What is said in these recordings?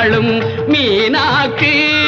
வாழும் மீனாக்கு.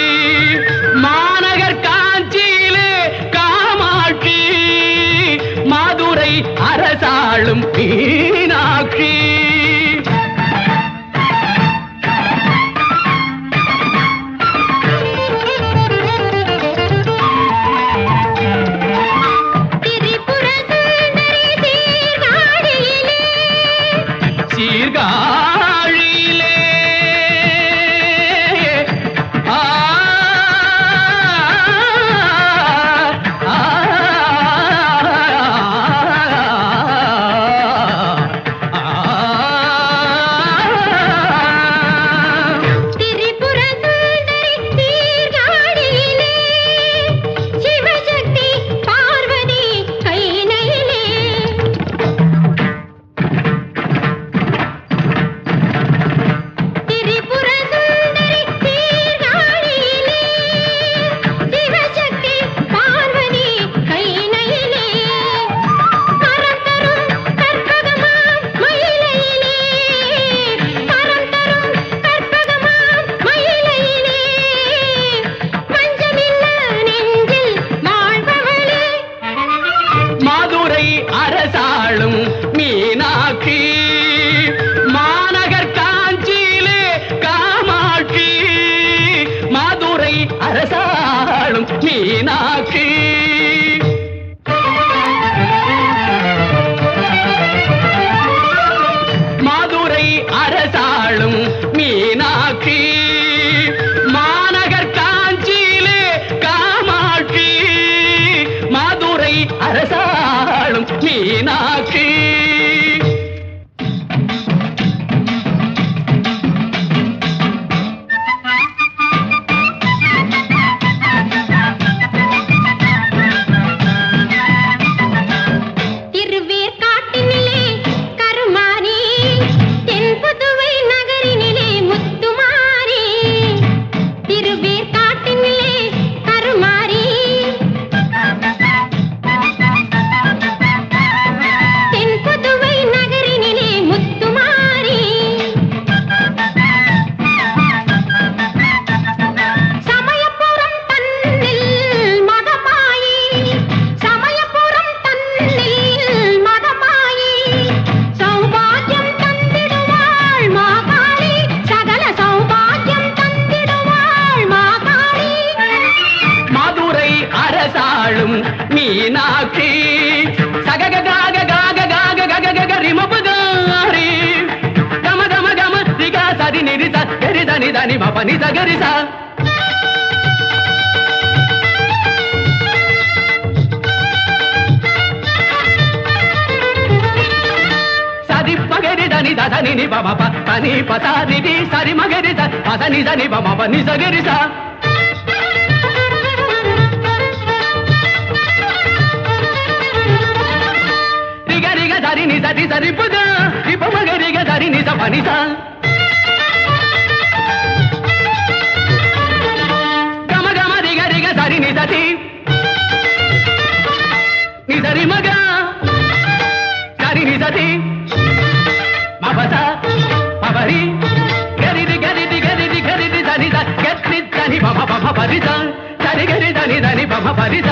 காட்சி దాని మా పని దగ్గరిసా మగరిదని దదని ని బమ పని పసారి సరి మగరిద పదని దని బమ పని సగరిస. రిగ రిగ ధరి ని సరి సరి పుద రిప మగరిగ ధరి ని స పనిసా. నిసరి మగ సరిని సతి మపస పవరి. గరిది గరిది గరిది గరిది సని స గరి దని పమ పమ పరిస సరి గరి దని దని పమ పరిస